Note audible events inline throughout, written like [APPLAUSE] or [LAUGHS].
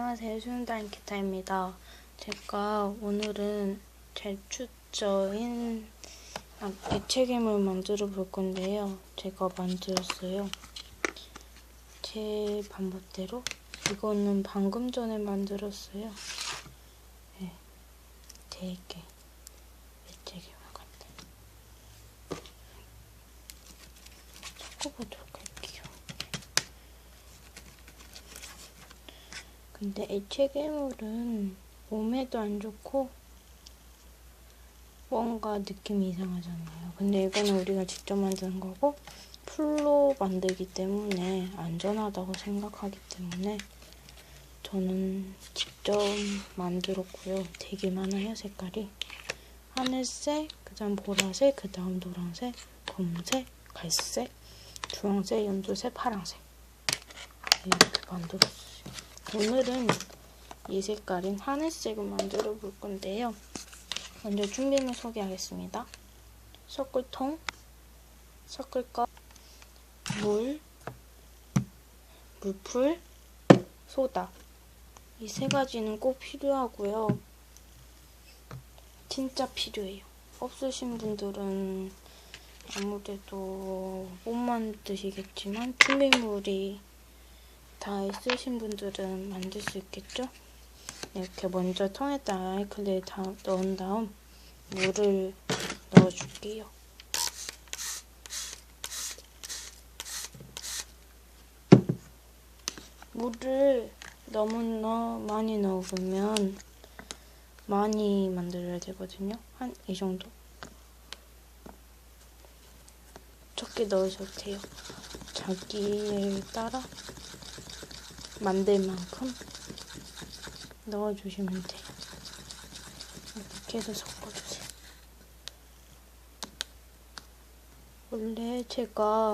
안녕하세요. 수윤다인 기타입니다. 제가 오늘은 제추저인 아, 액체괴물 만들어 볼 건데요. 제가 만들었어요. 제 방법대로 이거는 방금 전에 만들었어요. 네, 되게 액체괴물 같아. 섞어보도록 할게요. 근데 액체 괴물은 몸에도 안 좋고 뭔가 느낌이 이상하잖아요. 근데 이거는 우리가 직접 만드는 거고 풀로 만들기 때문에 안전하다고 생각하기 때문에 저는 직접 만들었고요. 되게 많아요, 색깔이. 하늘색, 그 다음 보라색, 그 다음 노란색, 검은색, 갈색, 주황색, 연두색, 파란색. 이렇게 만들었어요. 오늘은 이 색깔인 하늘색을 만들어 볼 건데요. 먼저 준비물 소개하겠습니다. 섞을통, 섞을것, 물, 물풀, 소다. 이 세 가지는 꼭 필요하고요. 진짜 필요해요. 없으신 분들은 아무래도 못 만드시겠지만 준비물이 다 있으신 분들은 만들 수 있겠죠? 이렇게 먼저 통에다 아이클레 다 넣은 다음 물을 넣어줄게요. 물을 너무 넣, 많이 넣으면 많이 만들어야 되거든요. 한 이 정도. 적게 넣으셔도 돼요. 자기에 따라 만들 만큼 넣어주시면 돼요. 이렇게 해서 섞어주세요. 원래 제가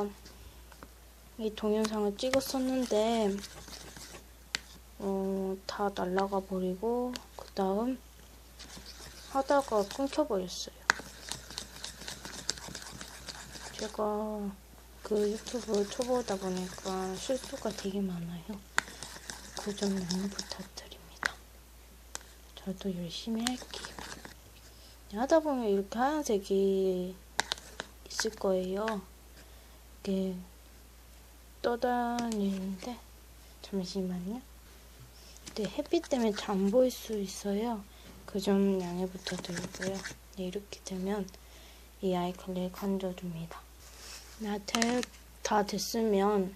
이 동영상을 찍었었는데 어, 다 날라가 버리고 그 다음 하다가 끊겨버렸어요. 제가 그 유튜브 초보다 보니까 실수가 되게 많아요. 그점 양해 부탁드립니다. 저도 열심히 할게요. 하다 보면 이렇게 하얀색이 있을 거예요. 이게 떠다니는데 잠시만요. 네, 햇빛 때문에 잘 안 보일 수 있어요. 그 점 양해 부탁드리고요. 네, 이렇게 되면 이 아이클레 건져줍니다. 나다 됐으면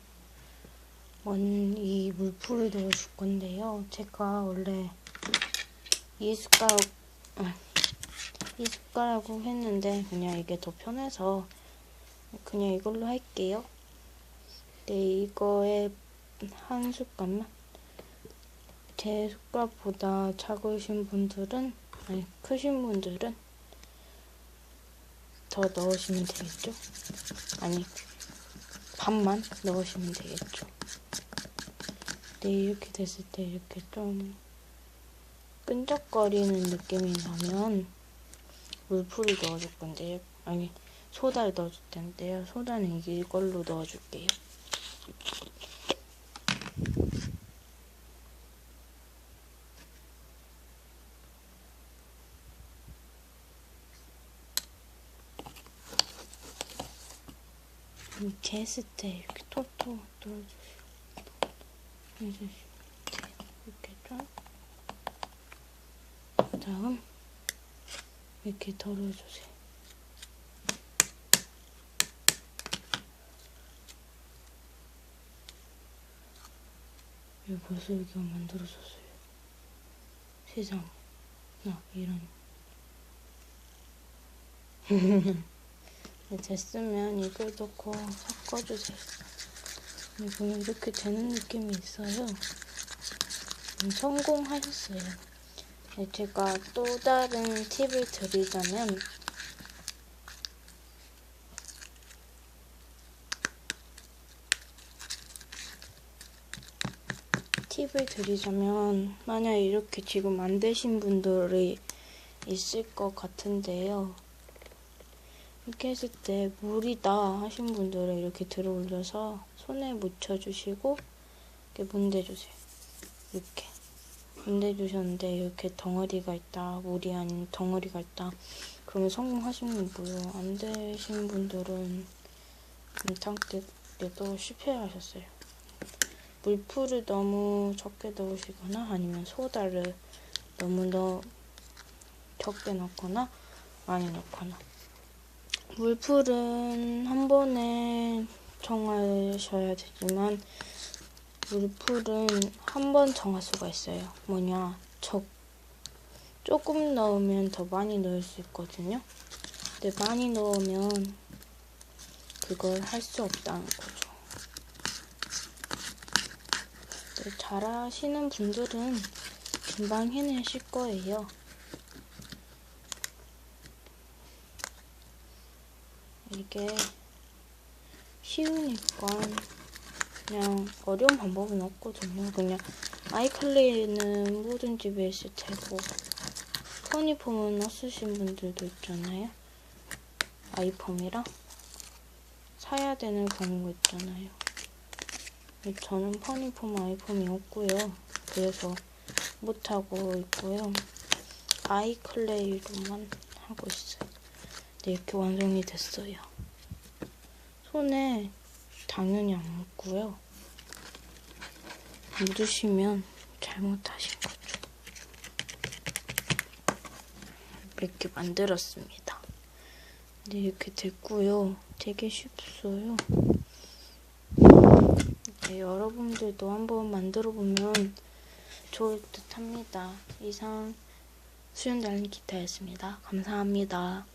이 물풀을 넣어줄 건데요. 제가 원래 이 숟가락 아, 이 숟가락으로 했는데 그냥 이게 더 편해서 그냥 이걸로 할게요. 네, 이거에 한 숟갈만 제 숟가락보다 작으신 분들은 아니 크신 분들은 더 넣으시면 되겠죠? 아니 반만 넣으시면 되겠죠? 네, 이렇게 됐을 때 이렇게 좀 끈적거리는 느낌이 나면 물풀을 넣어줄 건데요. 아니, 소다를 넣어줄 텐데요. 소다는 이걸로 넣어줄게요. 이렇게 했을 때 이렇게 톡톡 넣어주시고 해주시면 돼요. 이렇게 좀. 그 다음 이렇게 덜어주세요. 왜 벌써 이렇게 만들어졌어요? 세상에. 나 이런. [LAUGHS] 네, 됐으면 이걸 넣고 섞어주세요. 이거는 이렇게 되는 느낌이 있어요. 음, 성공하셨어요. 네, 제가 또 다른 팁을 드리자면 팁을 드리자면 만약 이렇게 지금 만드신 분들이 있을 것 같은데요. 이렇게 했을 때 물이다 하신 분들은 이렇게 들어 올려서 손에 묻혀주시고 이렇게 문대주세요. 이렇게 건네주셨는데 이렇게 덩어리가 있다, 물이 아닌 덩어리가 있다. 그러면 성공하시는 거고요. 안 되신 분들은 안타깝게도 실패하셨어요. 물풀을 너무 적게 넣으시거나 아니면 소다를 너무 넣 적게 넣거나 많이 넣거나 물풀은 한 번에 정하셔야 되지만 물풀은 한 번 정할 수가 있어요. 뭐냐, 적 조금 넣으면 더 많이 넣을 수 있거든요. 근데 많이 넣으면 그걸 할 수 없다는 거죠. 네, 잘하시는 분들은 금방 해내실 거예요. 이게 쉬우니까 그냥 어려운 방법은 없거든요. 그냥 모든 집에 있을 테고 퍼니폼은 없으신 분들도 있잖아요. 아이폼이랑 사야 되는 경우가 있잖아요. 저는 퍼니폼 아이폼이 없고요. 그래서 못하고 있고요. 아이클레이로만 하고 있어요. 네, 이렇게 완성이 됐어요. 손에 당연히 안 묻고요. 묻으시면 잘못하신 거죠. 이렇게 만들었습니다. 네, 이렇게 됐고요. 되게 쉽어요. 네, 여러분들도 한번 만들어 보면 좋을 듯 합니다. 이상 수연 달린 기타였습니다. 감사합니다.